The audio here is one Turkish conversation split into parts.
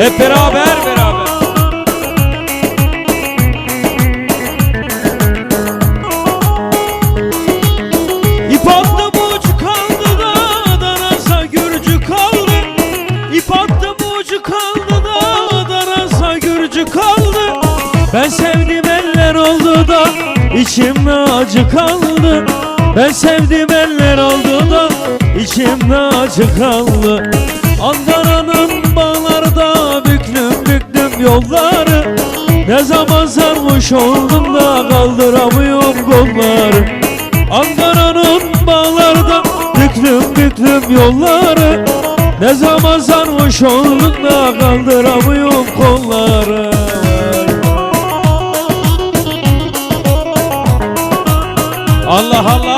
Hep beraber beraber. İp attı da danasa gürcü kaldı. İp attı da danasa gürcü kaldı. Ben sevdim eller oldu da içimde acı kaldı. Ben sevdim eller oldu da içimde acı kaldı. Ankara'nın büklüm yolları. Ne zaman sarmış oldum da kaldıramıyorum kolları. Ankara'nın bağlarda büklüm büklüm yolları. Ne zaman sarmış oldum da kaldıramıyorum kolları. Allah Allah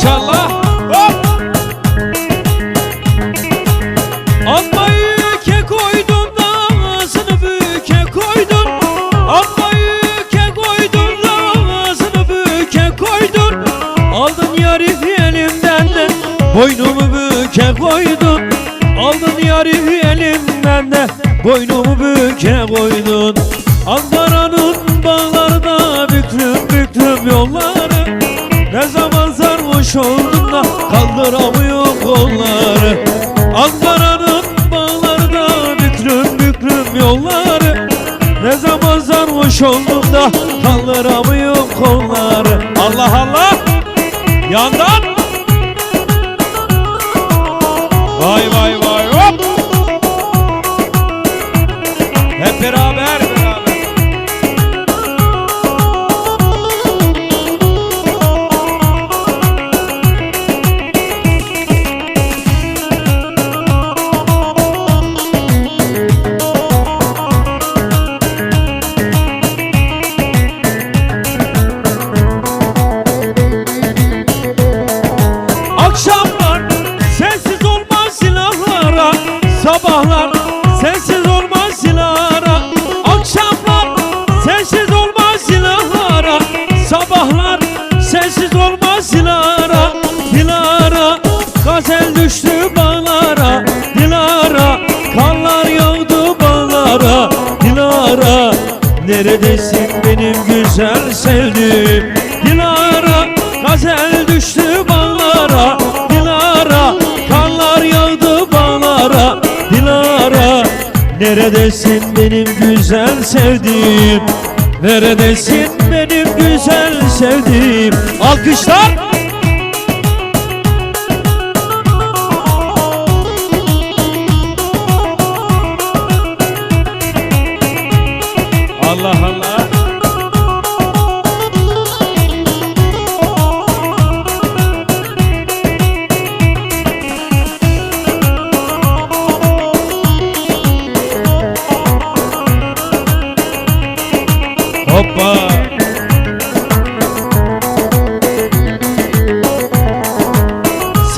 Maşallah Hop! Amma yüke koydun da ağzını büke koydun Amma yüke koydun da ağzını büke koydun Aldın yarif elimden de boynumu büke koydun. Aldın yarif elimden de boynumu büke koydun. Ankara'nın bağlarda büklüm büklüm yolları sarhoş oldum da kaldıramıyorum kolları Allah Allah! Yandan! Vay vay vay sensiz olmaz silahlara Dilara. Gazel düştü bağlara Dilara. Kanlar yağdı bağlara Dilara. Neredesin benim güzel sevdiğim? Dilara gazel düştü bağlara Dilara. Kanlar yağdı bağlara Dilara. Neredesin benim güzel sevdiğim? Neredesin benim güzel sevdiğim. Alkışlar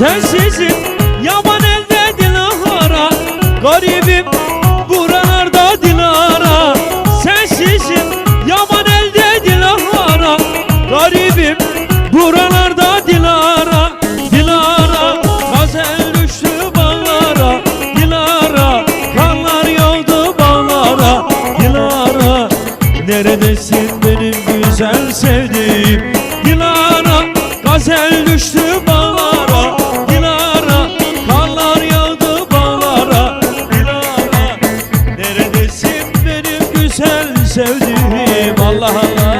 Sensizim yaman elde dilara. Garibim buralarda dilara. Sensizim yaman elde dilara. Garibim buralarda dilara. Dilara gazel düştü bağlara. Dilara kanlar yağdı bağlara. Dilara neredesin benim güzel sevdiğim sevdiğim Allah Allah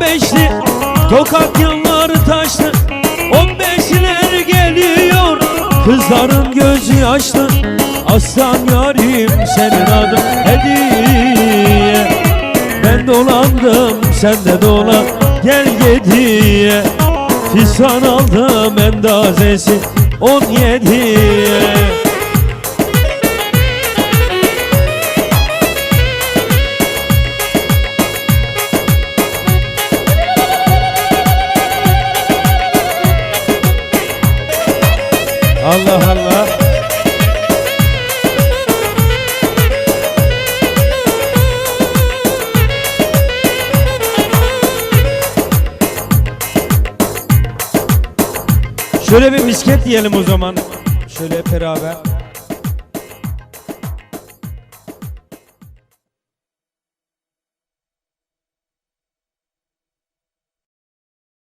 15'li 15'li Tokak yolları taşlı 15'ler geliyor. Kızların gözü yaşlı Aslan yarim senin adın hediye. Ben dolandım sen de dolan gel gediye Fisan aldım endazesi on yediye Şöyle bir misket diyelim o zaman. Şöyle beraber.